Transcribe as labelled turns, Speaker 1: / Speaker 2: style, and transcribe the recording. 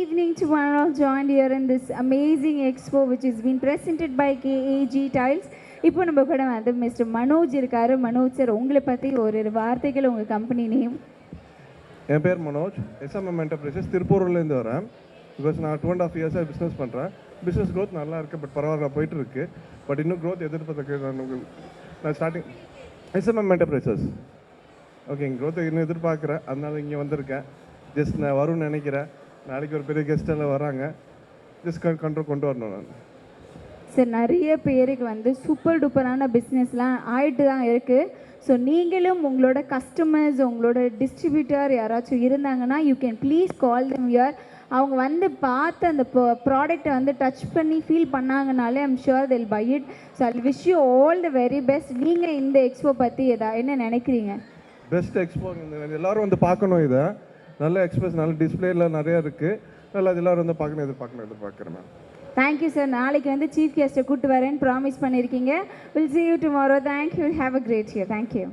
Speaker 1: evening to one all. Joined here in this amazing expo which has been presented by KAG Tiles. இப்போ நம்ம கூட வந்து mister Manoj இருக்காரு. Manoj sir உங்களை பற்றி ஒரு வார்த்தைகள் உங்கள் கம்பெனி நேம்
Speaker 2: என் பேர் மனோஜ் எஸ்எம்எம் என்டர்பிரைசஸ் திருப்பூர்லேருந்து வரேன். பிகாஸ் நான் டூ அண்ட் ஆஃப் இயர்ஸாக பிஸ்னஸ் பண்ணுறேன் பிஸ்னஸ் க்ரோத் நல்லா இருக்கு பட் பரவாயில்ல போயிட்டு இருக்கு. பட் இன்னும் க்ரோத் எதிர்பார்த்துக்கு நான் உங்களுக்கு நான் ஸ்டார்டிங் எஸ்எம்எம் என்டர்பிரைசஸ் ஓகே இங்கே இன்னும் எதிர்பார்க்குறேன். அதனால இங்கே வந்திருக்கேன். ஜஸ்ட் நான் வரும்னு நினைக்கிறேன். நாளைக்கு ஒரு பெரிய கெஸ்ட் எல்லாம் வராங்க ஜஸ்ட் கண்ட்ரோல் கொண்டு வரணும் நான்.
Speaker 1: சார் நிறைய பேருக்கு வந்து சூப்பர் டூப்பரான பிஸ்னஸ்லாம் ஆயிட்டு தான் இருக்குது ஸோ நீங்களும் உங்களோட கஸ்டமர்ஸ் உங்களோட டிஸ்ட்ரிபியூட்டர் யாராச்சும் இருந்தாங்கன்னா you can please call them here. அவங்க வந்து பார்த்து அந்த ப்ராடக்ட்டை வந்து டச் பண்ணி feel பண்ணாங்கனாலே I'm sure they'll buy it. So I wish you all the very best நீங்கள் இந்த எக்ஸ்போ பற்றி எதா என்ன நினைக்கிறீங்க?
Speaker 2: பெஸ்ட் எக்ஸ்போ எல்லாரும் வந்து பார்க்கணும் இதை. நல்ல எக்ஸ்பிரஸ் நல்ல டிஸ்பிளேல நிறைய இருக்குது நல்லா அது எல்லாரும் வந்து பார்க்கணும் எதிர்பார்க்கணும் எதிர்பார்க்குறேன் மேம்.
Speaker 1: தேங்க்யூ சார் நாளைக்கு வந்து சீஃப் கெஸ்ட்டை கூப்பிட்டு வரேன்னு ப்ராமிஸ் பண்ணியிருக்கீங்க. Will see you tomorrow thank you have a great year. Thank you